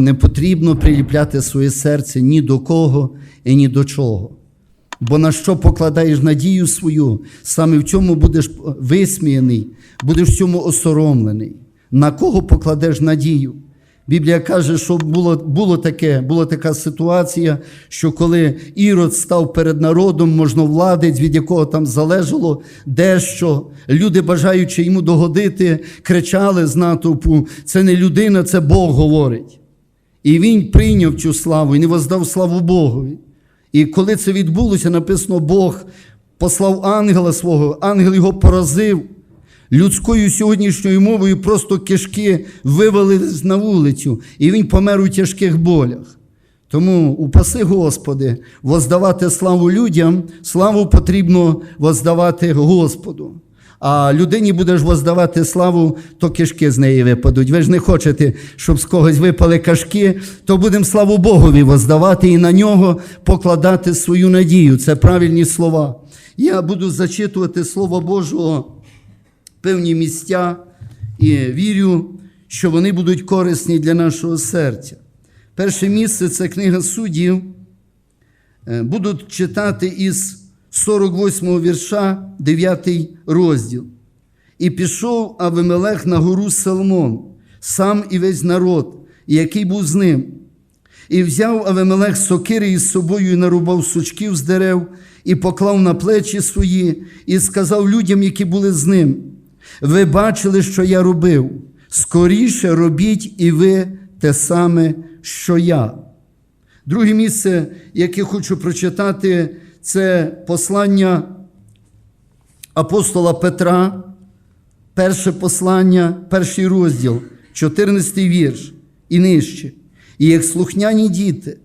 Не потрібно приліпляти своє серце ні до кого і ні до чого. Бо на що покладаєш надію свою, саме в цьому будеш висміяний, будеш в цьому осоромлений. На кого покладеш надію? Біблія каже, що було, було таке, була така ситуація, що коли Ірод став перед народом, можновладець, від якого там залежало дещо, люди, бажаючи йому догодити, кричали з натовпу: це не людина, це Бог говорить. І він прийняв цю славу і не воздав славу Богові. І коли це відбулося, написано, Бог послав ангела свого, ангел його поразив. Людською сьогоднішньою мовою просто кишки вивалились на вулицю, і він помер у тяжких болях. Тому упаси, Господи, воздавати славу людям, славу потрібно воздавати Господу. А людині будеш воздавати славу, то кишки з неї випадуть. Ви ж не хочете, щоб з когось випали кашки, то будемо славу Богові воздавати і на нього покладати свою надію. Це правильні слова. Я буду зачитувати Слово Божого певні місця і вірю, що вони будуть корисні для нашого серця. Перше місце це книга суддів. Е, Будуть читати із 48 вірша, 9 розділ. І пішов Авимелех на гору Салмон, сам і весь народ, який був з ним. І взяв Авимелех сокири із собою і нарубав сучків з дерев, і поклав на плечі свої, і сказав людям, які були з ним: Ви бачили, що я робив. Скоріше робіть і ви те саме, що я. Друге місце, яке хочу прочитати, це послання апостола Петра, перше послання, перший розділ, 14 вірш і нижче. І як слухняні діти,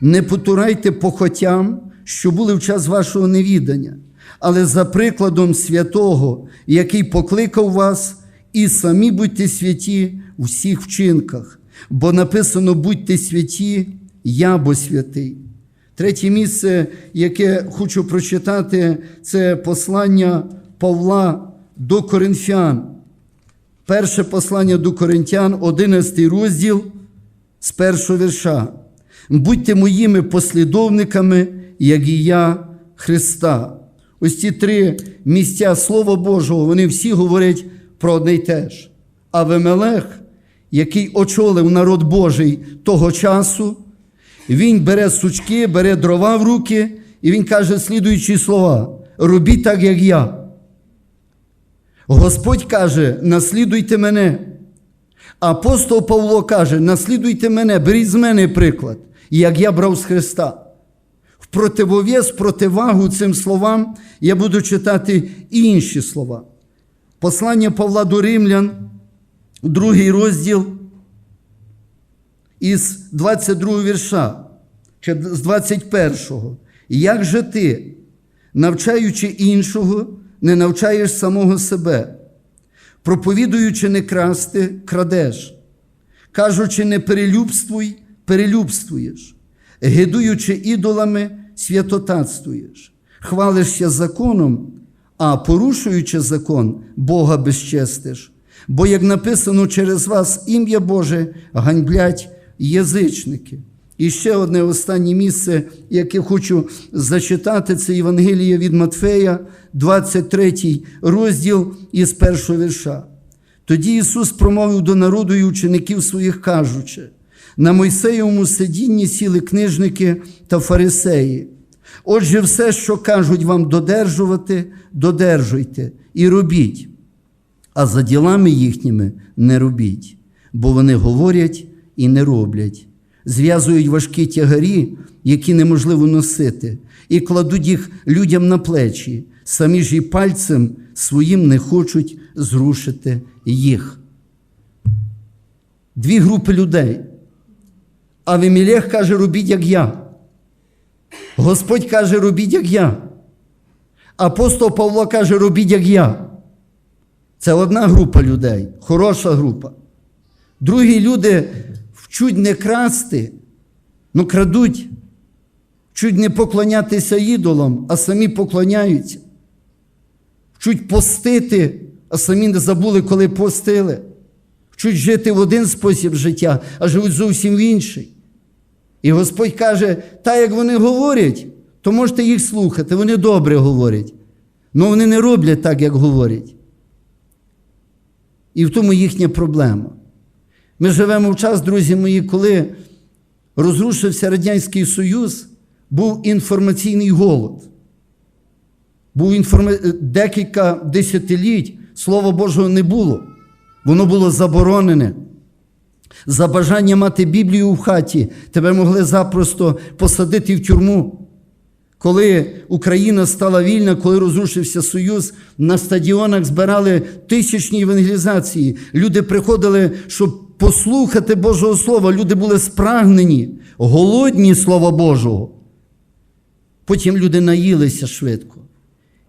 не потурайте похотям, що були в час вашого невідання, але за прикладом святого, який покликав вас, і самі будьте святі у всіх вчинках, бо написано будьте святі, я бо святий. Третє місце, яке хочу прочитати, це послання Павла до Коринфян. Перше послання до Коринтян, 11 розділ з першого вірша. Будьте моїми послідовниками, як і я Христа. Ось ці три місця Слова Божого, вони всі говорять про одне й те ж. Авимелех, який очолив народ Божий того часу, він бере сучки, бере дрова в руки, і він каже слідуючі слова: робіть так, як я. Господь каже, наслідуйте мене. Апостол Павло каже: наслідуйте мене, беріть з мене приклад, як я брав з Христа. В противовес, противагу цим словам я буду читати інші слова. Послання Павла до Римлян, другий розділ із 22 вірша, чи з 21-го. Як же ти, навчаючи іншого, не навчаєш самого себе, проповідуючи не красти, крадеш, кажучи, не перелюбствуй, перелюбствуєш, гидуючи ідолами, святотатствуєш, хвалишся законом, а порушуючи закон, Бога безчестиш. Бо, як написано, через вас ім'я Боже ганьблять язичники. І ще одне останнє місце, яке хочу зачитати, це Євангеліє від Матфея, 23 розділ із першого вірша. Тоді Ісус промовив до народу і учеників своїх, кажучи: на Мойсеєвому сидінні сіли книжники та фарисеї. Отже, все, що кажуть вам додержувати, додержуйте і робіть, а за ділами їхніми не робіть, бо вони говорять і не роблять зв'язують важкі тягарі, які неможливо носити, і кладуть їх людям на плечі, самі ж і пальцем своїм не хочуть зрушити їх. Дві групи людей. Авімілех каже, робіть, як я. Господь каже, робіть, як я. Апостол Павло каже, робіть, як я. Це одна група людей, хороша група. Другі люди вчуть не красти, ну крадуть, вчуть не поклонятися ідолам, а самі поклоняються. Вчуть постити, а самі не забули, коли постили. Вчуть жити в один спосіб життя, а живуть зовсім в інший. І Господь каже, та як вони говорять, то можете їх слухати, вони добре говорять. Але вони не роблять так, як говорять. І в тому їхня проблема. Ми живемо в час, друзі мої, коли розрушився Радянський Союз, був інформаційний голод. Був інформа... декілька десятиліть Слова Божого не було. Воно було заборонене. За бажання мати Біблію в хаті тебе могли запросто посадити в тюрму. Коли Україна стала вільна, коли розрушився Союз, на стадіонах збирали тисячні евангелізації. Люди приходили, щоб послухати Божого Слова. Люди були спрагнені, голодні Слова Божого. Потім люди наїлися швидко.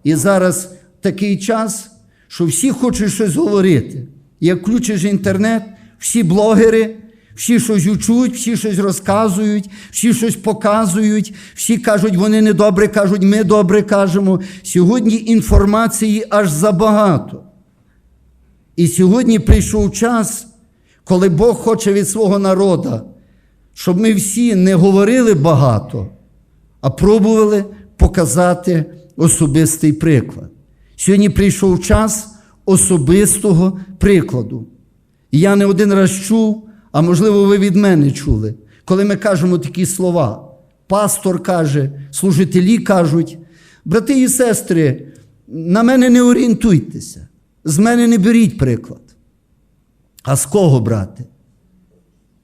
І зараз такий час, що всі хочуть щось говорити. Як включиш інтернет, всі блогери, всі щось учуть, всі щось розказують, всі щось показують, всі кажуть, вони не добре кажуть, ми добре кажемо. Сьогодні інформації аж забагато. І сьогодні прийшов час, коли Бог хоче від свого народу, щоб ми всі не говорили багато, а пробували показати особистий приклад. Сьогодні прийшов час особистого прикладу. І я не один раз чув, а можливо, ви від мене чули, коли ми кажемо такі слова. Пастор каже, служителі кажуть, брати і сестри, на мене не орієнтуйтеся, з мене не беріть приклад. А з кого брати?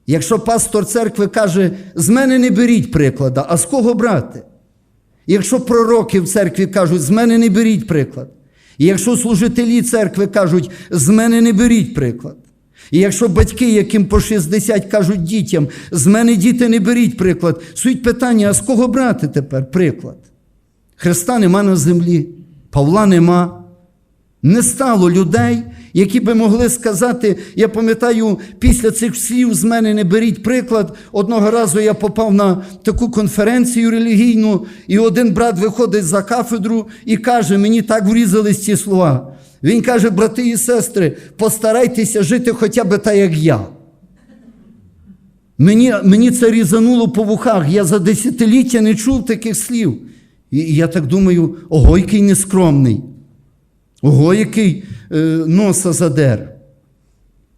Якщо пастор церкви каже, з мене не беріть приклада, а з кого брати? Якщо пророки в церкві кажуть, з мене не беріть приклад. І якщо служителі церкви кажуть, з мене не беріть приклад. І якщо батьки, яким по 60 кажуть дітям, з мене діти не беріть приклад, суть питання, а з кого брати тепер приклад? Христа нема на землі, Павла нема. Не стало людей, які би могли сказати, я пам'ятаю, після цих слів з мене не беріть приклад. Одного разу я попав на таку конференцію релігійну, і один брат виходить за кафедру і каже, мені так врізались ці слова. Він каже, брати і сестри, постарайтеся жити хоча б так, як я. Мені, мені це різануло по вухах. Я за десятиліття не чув таких слів. І я так думаю, ого, який нескромний. Ого, який е, носа задер.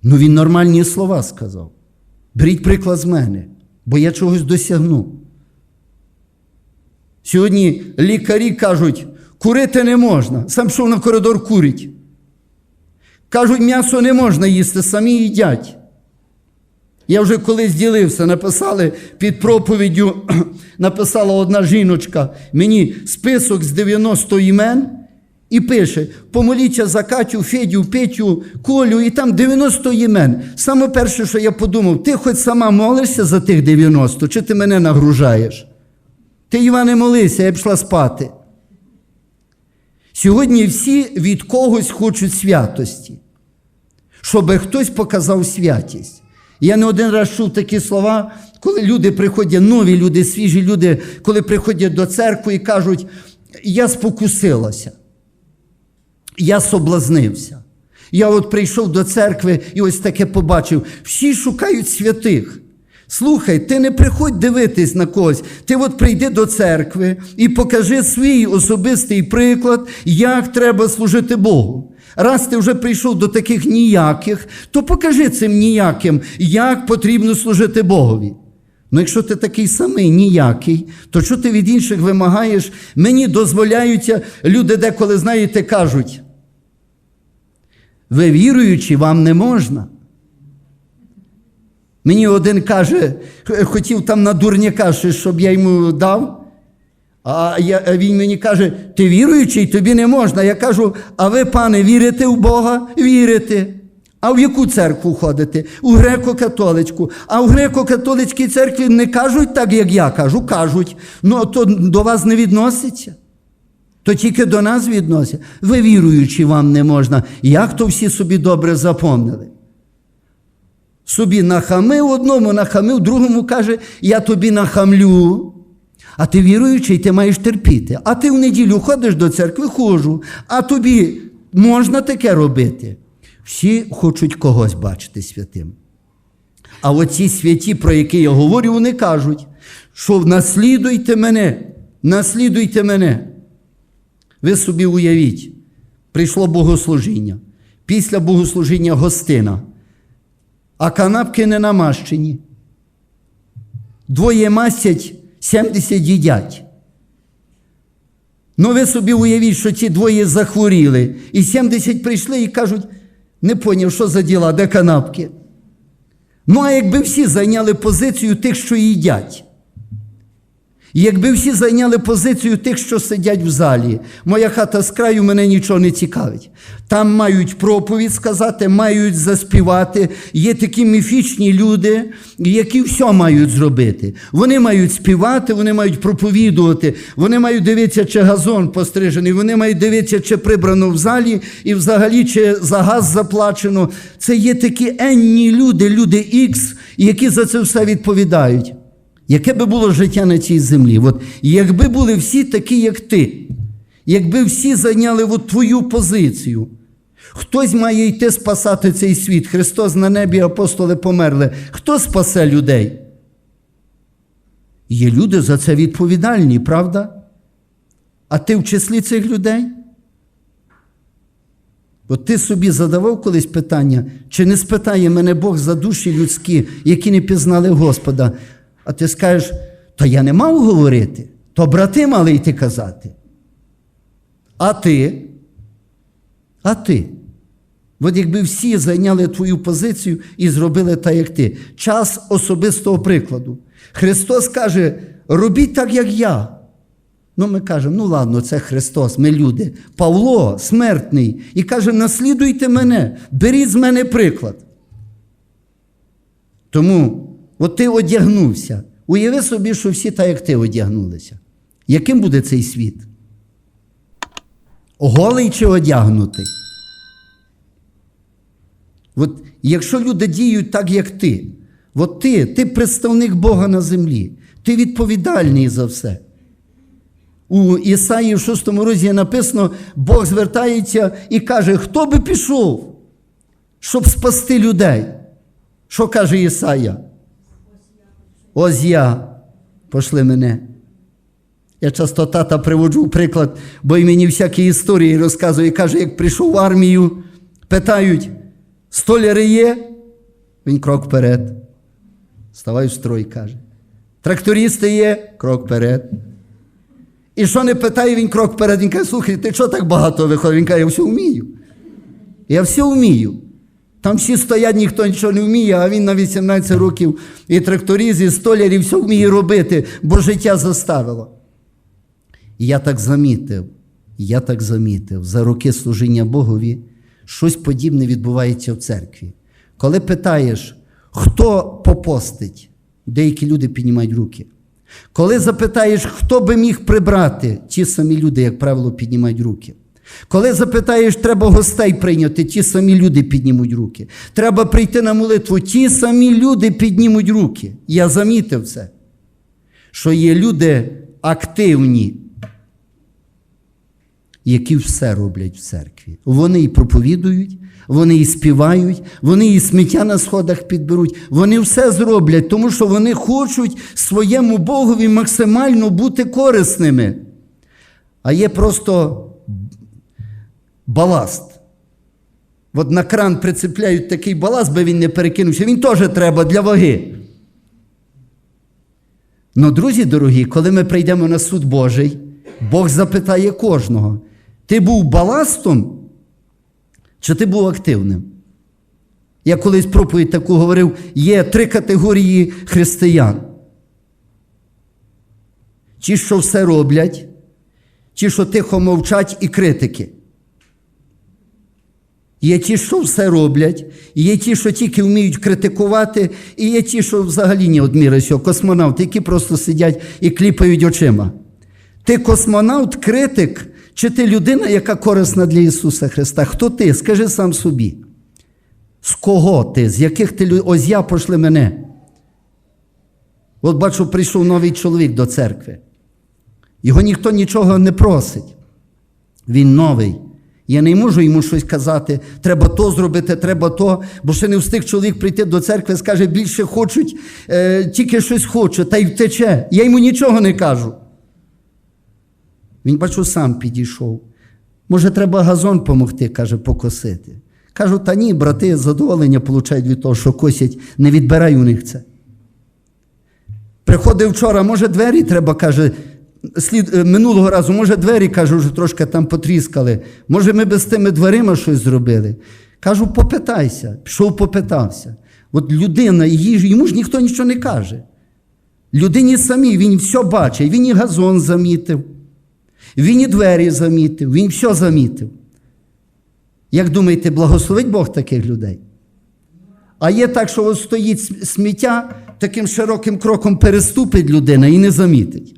Ну він нормальні слова сказав. Беріть приклад з мене, бо я чогось досягну. Сьогодні лікарі кажуть, курити не можна. Сам пішов на коридор курить. Кажуть, м'ясо не можна їсти, самі їдять. Я вже колись ділився, написали під проповіддю, написала одна жіночка мені список з 90 імен і пише: помоліться за Катю, Федю, Петю, Колю, і там 90 імен. Саме перше, що я подумав, ти хоч сама молишся за тих 90, чи ти мене нагружаєш? Ти, Іване, молися, я пішла спати. Сьогодні всі від когось хочуть святості, щоб хтось показав святість. Я не один раз чув такі слова, коли люди приходять, нові люди, свіжі люди, коли приходять до церкви і кажуть, я спокусилася, я соблазнився. Я от прийшов до церкви і ось таке побачив. Всі шукають святих. Слухай, ти не приходь дивитись на когось. Ти от прийди до церкви і покажи свій особистий приклад, як треба служити Богу. Раз ти вже прийшов до таких ніяких, то покажи цим ніяким, як потрібно служити Богові. Ну, якщо ти такий самий ніякий, то що ти від інших вимагаєш? Мені дозволяються, люди деколи, знаєте, кажуть, ви віруючі, вам не можна. Мені один каже, хотів там на дурняка щоб я йому дав. А він мені каже, ти віруючий, тобі не можна. Я кажу, а ви, пане, вірите в Бога? Вірите. А в яку церкву ходите? У греко-католицьку. А в греко-католицькій церкві не кажуть так, як я кажу, кажуть. Ну, то до вас не відноситься. То тільки до нас відносять. Ви віруючі, вам не можна. Як то всі собі добре запомнили? Собі нахамив одному, нахамив, другому каже, я тобі нахамлю. А ти віруючий, ти маєш терпіти. А ти в неділю ходиш до церкви, ходжу. А тобі можна таке робити. Всі хочуть когось бачити святим. А оці святі, про які я говорю, вони кажуть, що наслідуйте мене, наслідуйте мене. Ви собі уявіть, прийшло богослужіння. Після богослужіння гостина, а канапки не намащені. Двоє мастять, 70 їдять. Ну, ви собі уявіть, що ці двоє захворіли, і 70 прийшли і кажуть, не поняв, що за діла, де канапки. Ну, а якби всі зайняли позицію тих, що їдять. І якби всі зайняли позицію тих, що сидять в залі, моя хата з краю мене нічого не цікавить. Там мають проповідь сказати, мають заспівати. Є такі міфічні люди, які все мають зробити. Вони мають співати, вони мають проповідувати, вони мають дивитися, чи газон пострижений, вони мають дивитися, чи прибрано в залі, і взагалі чи за газ заплачено. Це є такі енні люди, люди Ікс, які за це все відповідають. Яке би було життя на цій землі? От, якби були всі такі, як ти, якби всі зайняли от твою позицію, хтось має йти спасати цей світ. Христос на небі, апостоли померли. Хто спасе людей? Є люди за це відповідальні, правда? А ти в числі цих людей? От ти собі задавав колись питання, чи не спитає мене Бог за душі людські, які не пізнали Господа. А ти скажеш, то я не мав говорити, то брати мали йти казати. А ти? А ти? От якби всі зайняли твою позицію і зробили так, як ти. Час особистого прикладу. Христос каже: робіть так, як я. Ну, ми кажемо, ну ладно, це Христос, ми люди. Павло смертний, і каже: наслідуйте мене, беріть з мене приклад. Тому От ти одягнувся. Уяви собі, що всі так, як ти одягнулися. Яким буде цей світ? Голий чи одягнутий? От якщо люди діють так, як ти, от ти, ти представник Бога на землі, ти відповідальний за все. У Ісаї в 6 розділі написано, Бог звертається і каже, хто би пішов, щоб спасти людей? Що каже Ісая? Ось я, пошли мене. Я часто тата приводжу в приклад, бо й мені всякі історії розказує. Каже, як прийшов в армію, питають, столяри є? Він крок вперед. Ставай в строй, каже. Трактористи є, крок вперед. І що не питає, він крок вперед. Він каже, слухай, ти що так багато виходить? Він каже, я все вмію. Я все вмію. Там всі стоять, ніхто нічого не вміє, а він на 18 років і тракторист, і столяр, і все вміє робити, бо життя заставило. Я так замітив, я так замітив, за роки служіння Богові щось подібне відбувається в церкві. Коли питаєш, хто попостить, деякі люди піднімають руки. Коли запитаєш, хто би міг прибрати, ті самі люди, як правило, піднімають руки. Коли запитаєш, треба гостей прийняти, ті самі люди піднімуть руки. Треба прийти на молитву, ті самі люди піднімуть руки. Я замітив це, що є люди активні, які все роблять в церкві. Вони і проповідують, вони і співають, вони і сміття на сходах підберуть. Вони все зроблять, тому що вони хочуть своєму Богові максимально бути корисними. А є просто баласт. От на кран прицепляють такий баласт, би він не перекинувся. Він теж треба для ваги. Ну, друзі дорогі, коли ми прийдемо на суд Божий, Бог запитає кожного: ти був баластом, чи ти був активним? Я колись проповідь таку говорив: є три категорії християн. Ті, що все роблять, ті, що тихо мовчать, і критики. Є ті, що все роблять, є ті, що тільки вміють критикувати, і є ті, що взагалі не одміри космонавти, які просто сидять і кліпають очима. Ти космонавт, критик, чи ти людина, яка корисна для Ісуса Христа? Хто ти? Скажи сам собі. З кого ти? З яких ти людей? Ось я пошли мене. От бачу, прийшов новий чоловік до церкви. Його ніхто нічого не просить. Він новий. Я не можу йому щось казати, треба то зробити, треба то, бо ще не встиг чоловік прийти до церкви, скаже, більше хочуть, е, тільки щось хоче, та й втече. Я йому нічого не кажу. Він, бачу, сам підійшов. Може, треба газон помогти, каже, покосити. Кажу, та ні, брати задоволення получають від того, що косять, не відбирай у них це. Приходив вчора, може, двері треба, каже, слід, е, минулого разу, може, двері, кажу, вже трошки там потріскали. Може, ми би з тими дверима щось зробили. Кажу, попитайся. Пішов, попитався. От людина, її, йому ж ніхто нічого не каже. Людині самі він все бачить, він і газон замітив, він і двері замітив, він все замітив. Як думаєте, благословить Бог таких людей? А є так, що от стоїть сміття, таким широким кроком переступить людина і не замітить.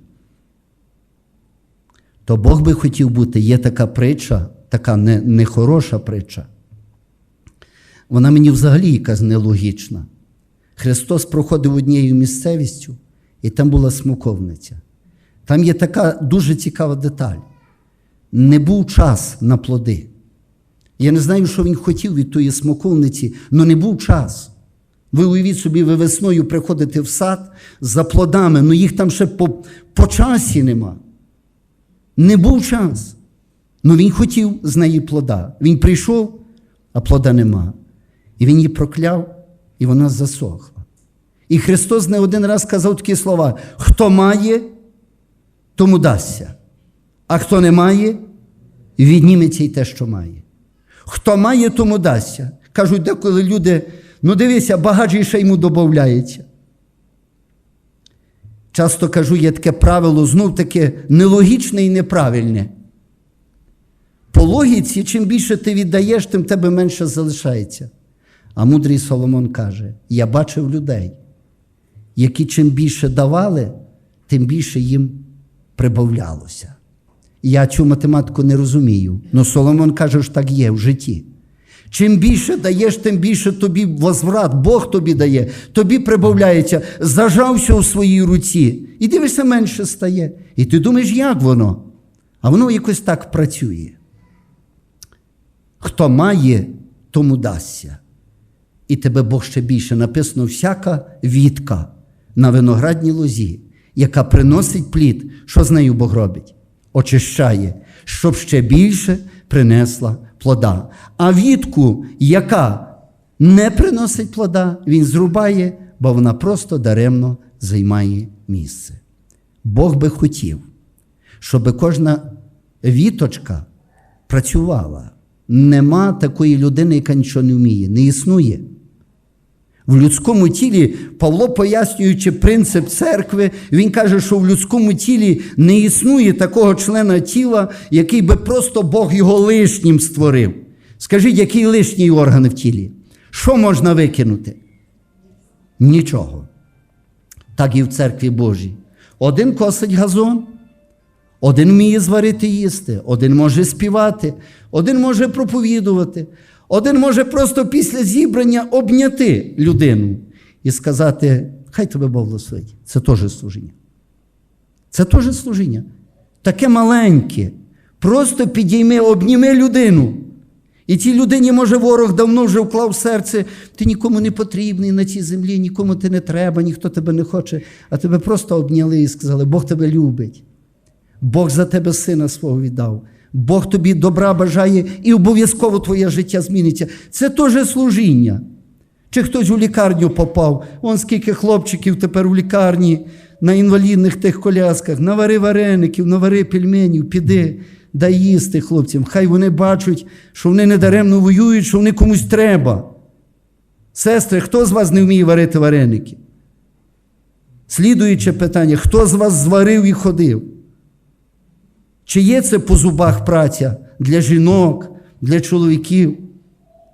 То Бог би хотів бути, є така притча, така не- нехороша притча. Вона мені взагалі якась нелогічна. Христос проходив однією місцевістю, і там була смоковниця. Там є така дуже цікава деталь. Не був час на плоди. Я не знаю, що він хотів від тої смоковниці, але не був час. Ви уявіть собі, ви весною приходите в сад за плодами, але їх там ще по, по часі нема. Не був час. Ну він хотів з неї плода. Він прийшов, а плода нема. І він її прокляв, і вона засохла. І Христос не один раз сказав такі слова: хто має, тому дасться. А хто не має, відніметься й те, що має. Хто має, тому дасться. Кажуть, деколи люди, ну дивися, багаджі ще йому додається. Часто кажу, є таке правило, знов таке нелогічне і неправильне. По логіці, чим більше ти віддаєш, тим тебе менше залишається. А мудрий Соломон каже: я бачив людей, які чим більше давали, тим більше їм прибавлялося. Я цю математику не розумію. але Соломон каже, що так є в житті. Чим більше даєш, тим більше тобі возврат, Бог тобі дає, тобі прибавляється, зажався у своїй руці. І дивишся, менше стає. І ти думаєш, як воно? А воно якось так працює. Хто має, тому дасться. І тебе Бог ще більше написано всяка вітка на виноградній лозі, яка приносить плід, що з нею Бог робить? Очищає, щоб ще більше принесла плода. А вітку, яка не приносить плода, він зрубає, бо вона просто даремно займає місце. Бог би хотів, щоб кожна віточка працювала. Нема такої людини, яка нічого не вміє, не існує. В людському тілі Павло, пояснюючи принцип церкви, він каже, що в людському тілі не існує такого члена тіла, який би просто Бог його лишнім створив. Скажіть, який лишній орган в тілі? Що можна викинути? Нічого. Так і в церкві Божій. Один косить газон, один вміє зварити їсти, один може співати, один може проповідувати, один може просто після зібрання обняти людину і сказати, хай тебе Бог благословить. Це теж служіння. Це теж служіння. Таке маленьке. Просто підійми, обніми людину. І цій людині, може, ворог давно вже вклав серце, ти нікому не потрібний на цій землі, нікому ти не треба, ніхто тебе не хоче, а тебе просто обняли і сказали, Бог тебе любить. Бог за тебе сина свого віддав. Бог тобі добра бажає і обов'язково твоє життя зміниться. Це теж служіння. Чи хтось у лікарню попав, он скільки хлопчиків тепер у лікарні на інвалідних тих колясках, навари вареників, навари пельменів, піди, дай їсти хлопцям. Хай вони бачать, що вони недаремно воюють, що вони комусь треба. Сестри, хто з вас не вміє варити вареники? Слідуюче питання: хто з вас зварив і ходив? Чи є це по зубах праця для жінок, для чоловіків?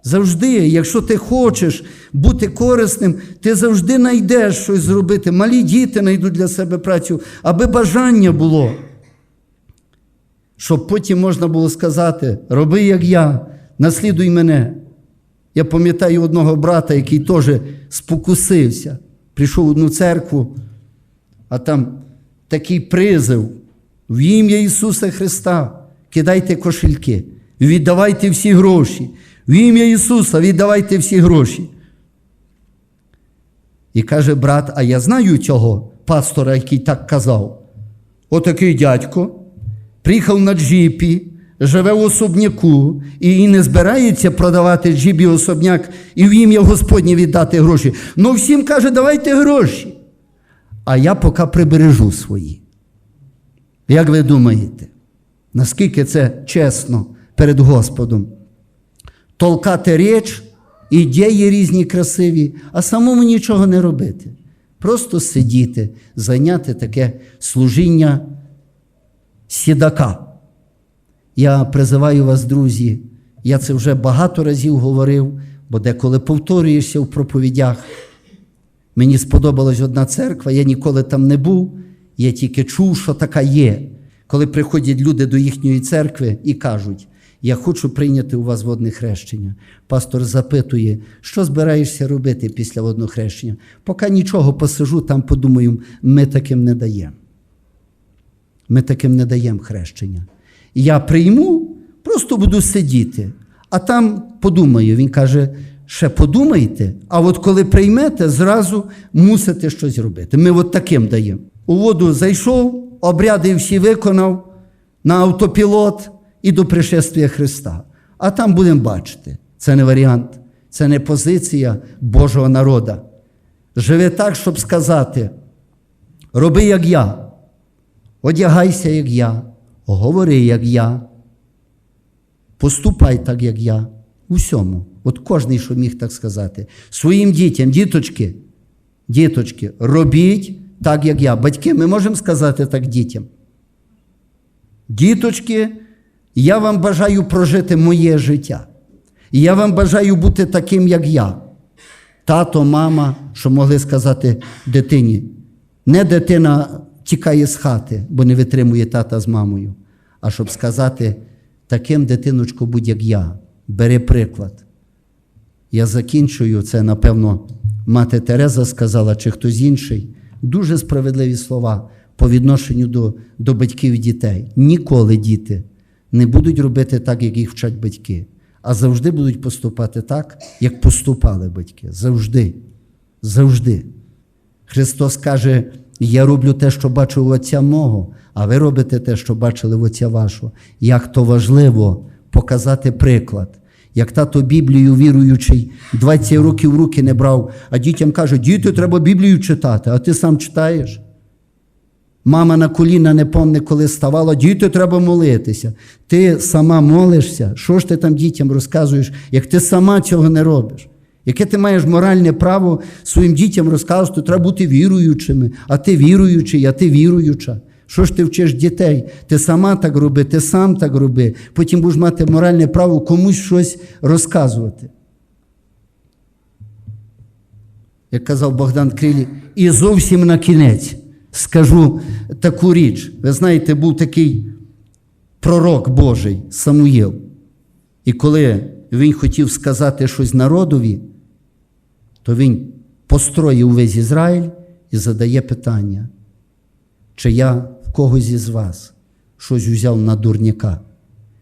Завжди, якщо ти хочеш бути корисним, ти завжди знайдеш щось зробити. Малі діти знайдуть для себе працю, аби бажання було. Щоб потім можна було сказати: роби, як я, наслідуй мене. Я пам'ятаю одного брата, який теж спокусився, прийшов в одну церкву, а там такий призив в ім'я Ісуса Христа кидайте кошельки. Віддавайте всі гроші. В ім'я Ісуса віддавайте всі гроші. І каже брат, а я знаю цього пастора, який так казав. Отакий дядько приїхав на джипі, живе в особняку і не збирається продавати джипі особняк і в ім'я Господнє віддати гроші. Ну всім каже, давайте гроші. А я поки прибережу свої. Як ви думаєте, наскільки це чесно перед Господом? Толкати річ, ідеї різні красиві, а самому нічого не робити. Просто сидіти, зайняти таке служіння сідака. Я призиваю вас, друзі, я це вже багато разів говорив, бо деколи повторюєшся в проповідях. Мені сподобалась одна церква, я ніколи там не був, я тільки чув, що така є. Коли приходять люди до їхньої церкви і кажуть, я хочу прийняти у вас водне хрещення. Пастор запитує, що збираєшся робити після водного хрещення? Поки нічого посижу, там подумаю, ми таким не даємо. Ми таким не даємо хрещення. Я прийму, просто буду сидіти, а там подумаю. Він каже, ще подумайте, а от коли приймете, зразу мусите щось робити. Ми от таким даємо. У воду зайшов, обряди всі виконав на автопілот і до пришествия Христа. А там будемо бачити. Це не варіант, це не позиція Божого народа. Живи так, щоб сказати: роби, як я, одягайся, як я, говори, як я, поступай так, як я. У всьому. От кожний, що міг так сказати. Своїм дітям, діточки, діточки, робіть так, як я. Батьки, ми можемо сказати так дітям. Діточки, я вам бажаю прожити моє життя. І я вам бажаю бути таким, як я. Тато, мама, що могли сказати дитині. Не дитина тікає з хати, бо не витримує тата з мамою, а щоб сказати, таким дитиночко, будь як я, бери приклад. Я закінчую це, напевно, мати Тереза сказала, чи хтось інший. Дуже справедливі слова по відношенню до, до батьків і дітей. Ніколи діти не будуть робити так, як їх вчать батьки, а завжди будуть поступати так, як поступали батьки. Завжди. Завжди. Христос каже: Я роблю те, що бачу в Отця мого, а ви робите те, що бачили в Отця вашого. Як то важливо показати приклад. Як тато Біблію віруючий 20 років в руки не брав, а дітям каже, діти, треба Біблію читати, а ти сам читаєш. Мама на коліна не помне, коли ставала, діти, треба молитися. Ти сама молишся. Що ж ти там дітям розказуєш, як ти сама цього не робиш? Яке ти маєш моральне право своїм дітям розказувати, треба бути віруючими, а ти віруючий, а ти віруюча. Що ж ти вчиш дітей? Ти сама так роби, ти сам так роби. Потім будеш мати моральне право комусь щось розказувати. Як казав Богдан Крилі, і зовсім на кінець скажу таку річ. Ви знаєте, був такий пророк Божий Самуїл. І коли він хотів сказати щось народові, то він построїв весь Ізраїль і задає питання, чи я когось із вас щось взяв на дурняка,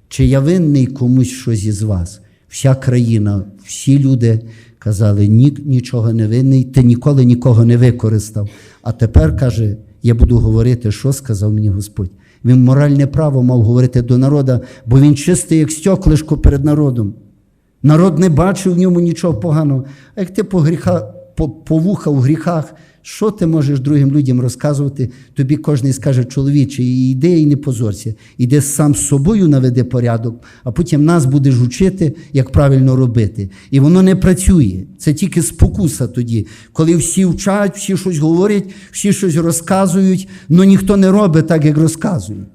чи я винний комусь щось із вас. Вся країна, всі люди казали, ні, нічого не винний, ти ніколи нікого не використав. А тепер каже, я буду говорити, що сказав мені Господь. Він моральне право мав говорити до народу, бо він чистий, як стеклишко перед народом. Народ не бачив в ньому нічого поганого. А як ти по, гріха, по, по вуха в гріхах, що ти можеш другим людям розказувати? Тобі кожен скаже, чоловіче, іди і не позорся. Іди сам з собою наведи порядок, а потім нас будеш учити, як правильно робити. І воно не працює. Це тільки спокуса тоді, коли всі вчать, всі щось говорять, всі щось розказують, але ніхто не робить так, як розказують.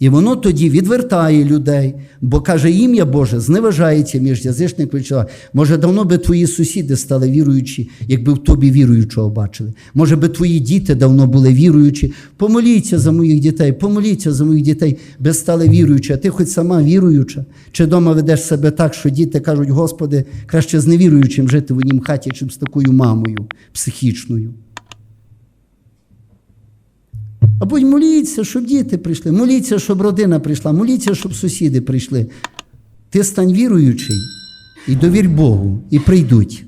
І воно тоді відвертає людей, бо каже, ім'я Боже зневажається між язичниками. Може, давно би твої сусіди стали віруючі, якби в тобі віруючого бачили. Може би твої діти давно були віруючі. Помоліться за моїх дітей, помоліться за моїх дітей, би стали віруючі, а ти хоч сама віруюча. Чи вдома ведеш себе так, що діти кажуть, Господи, краще з невіруючим жити в однім хаті, чим з такою мамою психічною. Або моліться, щоб діти прийшли, моліться, щоб родина прийшла, моліться, щоб сусіди прийшли. Ти стань віруючий і довір Богу, і прийдуть.